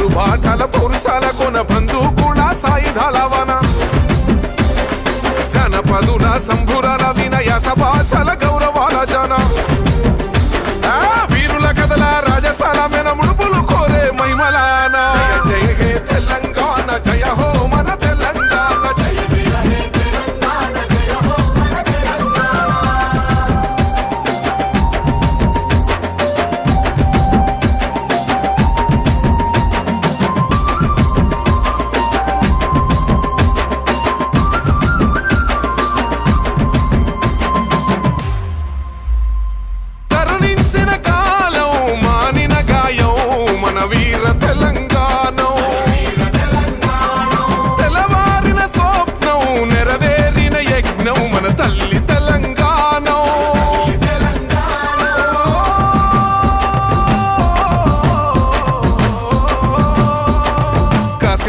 ఊరు బాటల పురుషాల కొన బంధుకుల సాయుధాల వన. జనపదుల సంభురాల వినయ సభాషల గౌరవాల జన.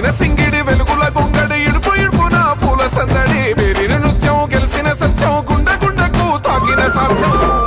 కాసిన సింగిడి వెలుగుల గొంగడి ఇడుపు ఇడుపున పూల సందడి. పేరిన నృత్యం గెలిసిన సత్యం గుండె గుండెకు తాకిన సాధ్యం.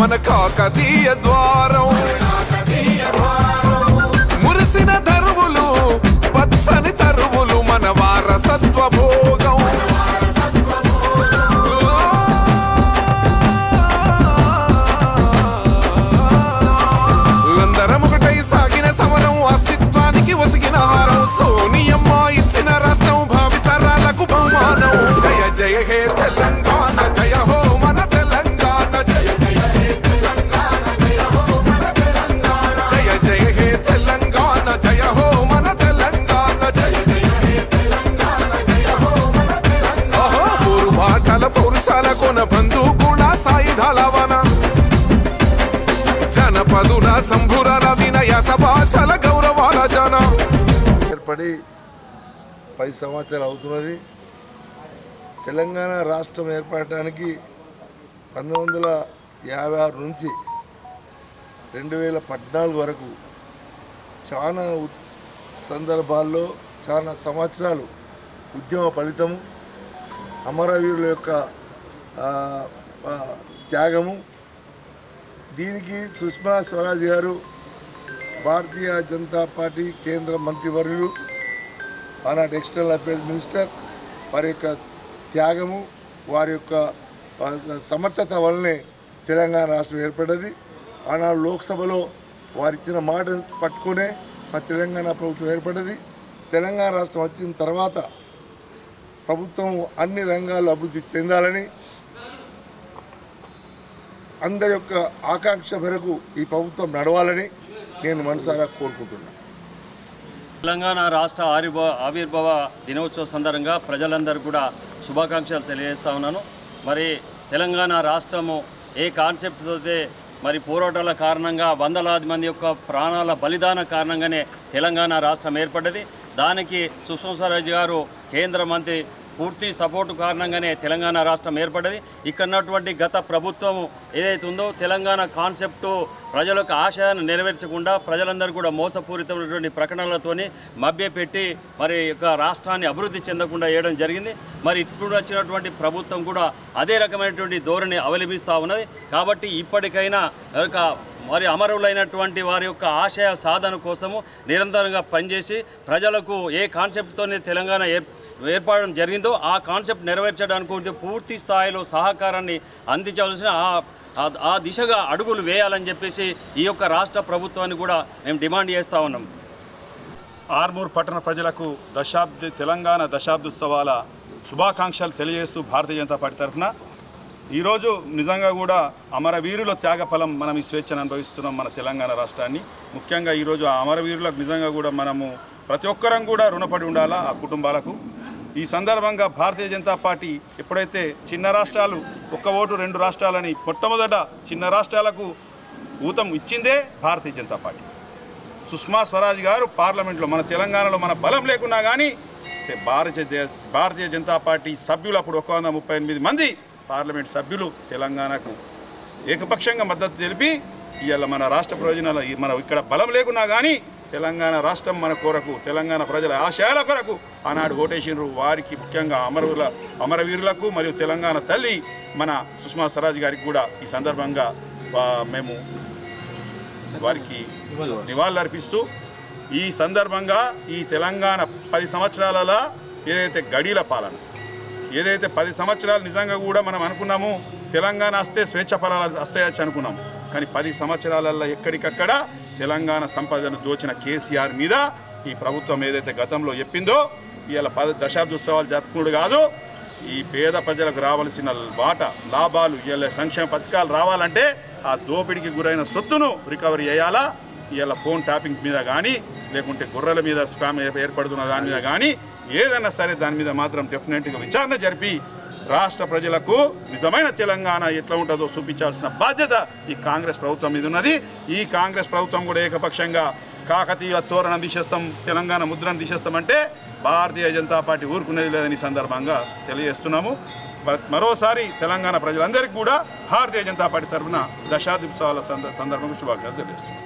మన కాకతీయ ద్వారం. మురిసిన ధరువులు పచ్చని తరువులు మన వారసత్వ భోగం ఊరు పౌరుషాల కొన బంధుకుల సాయుధాల వన. జనపదుల సంభురాల వినయ సభాషల గౌరవాల జన. ఏర్పడి పది సంవత్సరాలు అవుతున్నది. తెలంగాణ రాష్ట్రం ఏర్పడటానికి పంతొమ్మిది వందల యాభై ఆరు నుంచి రెండు వేల పద్నాలుగు వరకు చాలా సందర్భాల్లో చాలా సంవత్సరాలు ఉద్యమ ఫలితము అమరవీరుల యొక్క త్యాగము. దీనికి సుష్మా స్వరాజ్ గారు భారతీయ జనతా పార్టీ కేంద్ర మంత్రివర్యులు ఆనాటి ఎక్స్టర్నల్ అఫేర్స్ మినిస్టర్ వారి యొక్క త్యాగము వారి యొక్క సమర్థత వల్లనే తెలంగాణ రాష్ట్రం ఏర్పడ్డది. ఆనాడు లోక్సభలో వారిచ్చిన మాట పట్టుకునే మా తెలంగాణ ప్రభుత్వం ఏర్పడ్డది. తెలంగాణ రాష్ట్రం వచ్చిన తర్వాత ప్రభుత్వం అన్ని రంగాల్లో అభివృద్ధి చెందాలని అందరి యొక్క ఆకాంక్ష మేరకు ఈ ప్రభుత్వం నడవాలని నేను మనసారా కోరుకుంటున్నాను తెలంగాణ రాష్ట్ర ఆవిర్భావ ఆవిర్భావ దినోత్సవ సందర్భంగా ప్రజలందరూ కూడా శుభాకాంక్షలు తెలియజేస్తా ఉన్నాను. మరి తెలంగాణ రాష్ట్రము ఏ కాన్సెప్ట్ అయితే మరి పోరాటాల కారణంగా వందలాది మంది యొక్క ప్రాణాల బలిదాన కారణంగానే తెలంగాణ రాష్ట్రం ఏర్పడ్డది. దానికి సుష్మా స్వరాజ్ గారు కేంద్ర మంత్రి పూర్తి సపోర్టు కారణంగానే తెలంగాణ రాష్ట్రం ఏర్పడ్డది. ఇక్కడ ఉన్నటువంటి గత ప్రభుత్వం ఏదైతే ఉందో తెలంగాణ కాన్సెప్టు ప్రజలకు ఆశయాన్ని నెరవేర్చకుండా ప్రజలందరూ కూడా మోసపూరితమైనటువంటి ప్రకటనలతోని మభ్యపెట్టి మరి యొక్క రాష్ట్రాన్ని అభివృద్ధి చెందకుండా చేయడం జరిగింది. మరి ఇప్పుడు వచ్చినటువంటి ప్రభుత్వం కూడా అదే రకమైనటువంటి ధోరణి అవలంబిస్తూ ఉన్నది. కాబట్టి ఇప్పటికైనా యొక్క మరి అమరులైనటువంటి వారి యొక్క ఆశయ సాధన కోసము నిరంతరంగా పనిచేసి ప్రజలకు ఏ కాన్సెప్ట్తోనే తెలంగాణ ఏ ఏర్పడడం జరిగిందో ఆ కాన్సెప్ట్ నెరవేర్చడానికి పూర్తి స్థాయిలో సహకారాన్ని అందించవలసిన ఆ- ఆ- ఆ దిశగా అడుగులు వేయాలని చెప్పేసి ఈ యొక్క రాష్ట్ర ప్రభుత్వాన్ని కూడా మేము డిమాండ్ చేస్తూ ఉన్నాం. ఆర్మూర్ పట్టణ ప్రజలకు దశాబ్ది తెలంగాణ దశాబ్దోత్సవాల శుభాకాంక్షలు తెలియజేస్తూ భారతీయ జనతా పార్టీ తరఫున ఈరోజు నిజంగా కూడా అమరవీరుల త్యాగఫలం మనం ఈ స్వేచ్ఛను అనుభవిస్తున్నాం మన తెలంగాణ రాష్ట్రాన్ని. ముఖ్యంగా ఈరోజు ఆ అమరవీరులకు నిజంగా కూడా మనము ప్రతి ఒక్కరం కూడా రుణపడి ఉండాలా ఆ కుటుంబాలకు? ఈ సందర్భంగా భారతీయ జనతా పార్టీ ఎప్పుడైతే చిన్న రాష్ట్రాలు ఒక్క ఓటు రెండు రాష్ట్రాలని మొట్టమొదట చిన్న రాష్ట్రాలకు ఊతం ఇచ్చిందే భారతీయ జనతా పార్టీ. సుష్మా స్వరాజ్ గారు పార్లమెంట్లో మన తెలంగాణలో మన బలం లేకున్నా కానీ భారతీయ భారతీయ జనతా పార్టీ సభ్యులు అప్పుడు ఒక వంద ముప్పై ఎనిమిది మంది పార్లమెంట్ సభ్యులు తెలంగాణకు ఏకపక్షంగా మద్దతు తెలిపి ఇవాళ మన రాష్ట్ర ప్రయోజనాలు మన ఇక్కడ బలం లేకున్నా కానీ తెలంగాణ రాష్ట్రం మన కొరకు తెలంగాణ ప్రజల ఆశయాల కొరకు ఆనాడు ఓటేసినారు వారికి ముఖ్యంగా అమరుల అమరవీరులకు మరియు తెలంగాణ తల్లి మన సుష్మా స్వరాజ్ గారికి కూడా ఈ సందర్భంగా మేము వారికి నివాళులు అర్పిస్తూ ఈ సందర్భంగా ఈ తెలంగాణ పది సంవత్సరాలలో ఏదైతే గడీల పాలన ఏదైతే పది సంవత్సరాలు నిజంగా కూడా మనం అనుకున్నాము తెలంగాణ వస్తే స్వేచ్ఛ ఫలాలు వస్తాయచ్చు అనుకున్నాము. కానీ పది సంవత్సరాలలో ఎక్కడికక్కడ తెలంగాణ సంపదను దోచిన కేసీఆర్ మీద ఈ ప్రభుత్వం ఏదైతే గతంలో చెప్పిందో ఇవాళ పద దశాబ్దోత్సవాలు జరుపుకుడు కాదు ఈ పేద ప్రజలకు రావాల్సిన బాట లాభాలు ఇవాళ సంక్షేమ పథకాలు రావాలంటే ఆ దోపిడీకి గురైన సొత్తును రికవరీ చేయాలా? ఇవాళ ఫోన్ ట్యాపింగ్ మీద కానీ లేకుంటే గొర్రెల మీద స్కామ్ ఏర్పడుతున్న దాని మీద కానీ ఏదైనా సరే దాని మీద మాత్రం డెఫినెట్గా విచారణ జరిపి రాష్ట్ర ప్రజలకు నిజమైన తెలంగాణ ఎట్లా ఉంటుందో చూపించాల్సిన బాధ్యత ఈ కాంగ్రెస్ ప్రభుత్వం మీద ఉన్నది. ఈ కాంగ్రెస్ ప్రభుత్వం కూడా ఏకపక్షంగా కాకతీయ తోరణం తీసేస్తాం తెలంగాణ ముద్రను తీసేస్తామంటే భారతీయ జనతా పార్టీ ఊరుకునేది లేదని సందర్భంగా తెలియజేస్తున్నాము. మరోసారి తెలంగాణ ప్రజలందరికీ కూడా భారతీయ జనతా పార్టీ తరఫున దశాబ్ది సంద- సందర్భంగా శుభాకాంక్షలు తెలియజేస్తున్నాం